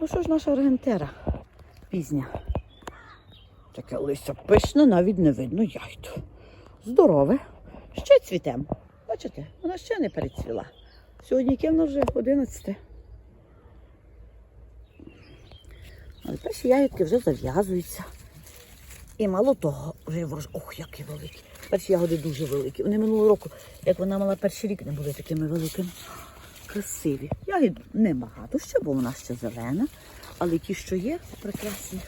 Ну що ж наша аргентера пізня. Таке листя пишне, навіть не видно яйто. Здорове. Ще цвітем. Бачите, вона ще не перецвіла. Сьогодні яке вже 11. Але перші ягідки вже зав'язуються. І мало того, вже врож... Ох, які великі. Перші ягоди дуже великі. Вони минулого року, як вона мала перший рік, не були такими великими. Красиві. Ягід небагато ще, бо вона ще зелена. Але ті, що є, прекрасні.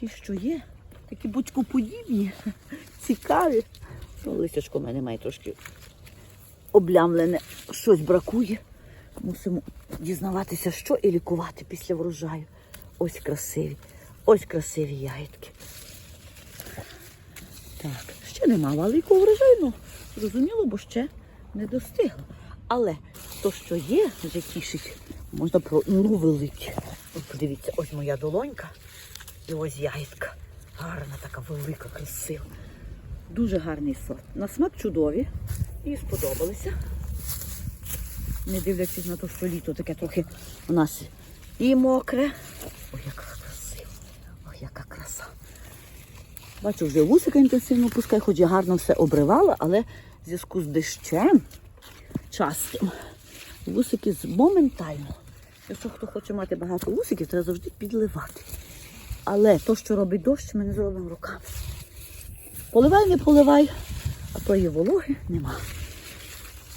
Ті, що є, такі будькоподібні, цікаві. Ну, листячко в мене має трошки облямлене, щось бракує. Мусимо дізнаватися, що і лікувати після врожаю. Ось красиві, ось красиві ягідки. Так, ще нема великого врожаю, ну, зрозуміло, бо ще не достигло. Але то, що є, вже тішить, можна про великі. От подивіться, ось моя долонька і ось ягідка. Гарна, така велика, красива. Дуже гарний сорт. На смак чудові. Їй сподобалися. Не дивлячись на те, що літо таке трохи у нас і мокре. Ой, яка красива. Ой, яка краса. Бачу, вже вусика інтенсивно пускає, хоч я гарно все обривала, але в зв'язку з дощем частим вусики моментально. Якщо хто хоче мати багато вусиків, треба завжди підливати. Але то, що робить дощ, ми не зробимо руками. Поливай, не поливай, а тої вологи нема.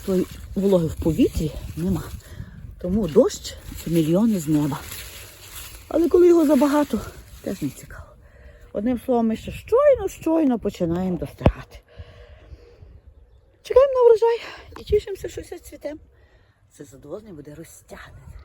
Тої вологи в повітрі нема. Тому дощ це мільйони з неба. Але коли його забагато, теж не цікаво. Одним словом, ми ще щойно, щойно починаємо достигати. Чекаємо і тішимося, що все цвіте. Це задоволення буде розтягнене.